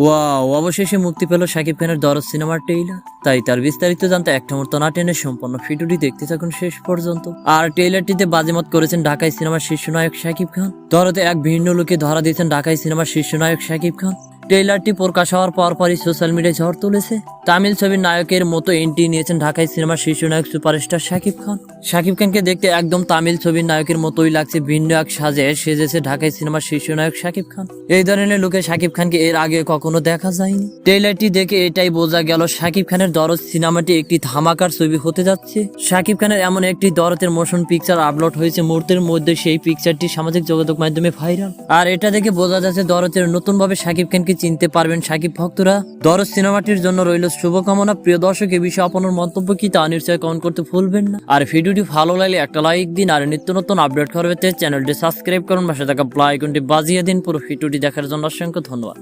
Wow অবশেষে মুক্তি পেল শাকিব খানের দরজ সিনেমার টেইলার তাই তার বিস্তারিত জানতে একটা মুহূর্ত না টেনে সম্পন্ন ভিডিওটি দেখতে থাকুন শেষ পর্যন্ত। আর ট্রেইলারটিতে বাজিমত করেছেন ঢাকাই সিনেমার শীর্ষ নায়ক শাকিব খান। দরতে এক ভিন্ন লোকে ধরা দিয়েছেন ঢাকাই সিনেমার শীর্ষ নায়ক শাকিব খান। ট্রেইলারটি প্রকাশ হওয়ার পরপরই সোশ্যাল মিডিয়ায় ঝড় তুলেছে। তামিল ছবির নায়কের মতো এন্ট্রি নিয়েছেন ঢাকাই সিনেমার শীর্ষ নায়ক সুপারস্টার শাকিব খান। শাকিব খানকে দেখতে একদম তামিল ছবির নায়কের মতোই লাগছে, ভিন্ন এক সাজে সেজেছে ঢাকাই সিনেমার শীর্ষ নায়ক শাকিব খান। এই ধরনের লোকে শাকিব খানকে এর আগে কখনো দেখা যায়নি। ট্রেইলারটি দেখে এটাই বোঝা গেল, শাকিব খানের দরদ সিনেমাটি একটি ধামাকার ছবি হতে যাচ্ছে। শাকিব খানের এমন একটি দরদের মোশন পিকচার আপলোড হয়েছে মুহূর্তের মধ্যে, সেই পিকচারটি সামাজিক যোগাযোগ মাধ্যমে ভাইরাল। আর এটা দেখে বোঝা যাচ্ছে দরদের নতুন ভাবে শাকিব খানকে চিনতে পারবেন সাকিব ভক্তরা। দরজ সিনেমাটির জন্য রইল শুভকামনা। প্রিয় দর্শক, এ বিষয়ে আপনার মন্তব্য কি তা নিশ্চয় কমেন্ট করতে ভুলবেন না। আর ভিডিওটি ভালো লাগলে একটা লাইক দিন আর নিত্য নতুন আপডেট করবে চ্যানেলটি সাবস্ক্রাইব করুন। পাশে থাকা প্লাই আইকনটি বাজিয়ে দিন। পুরো ভিডিওটি দেখার জন্য অসংখ্য ধন্যবাদ।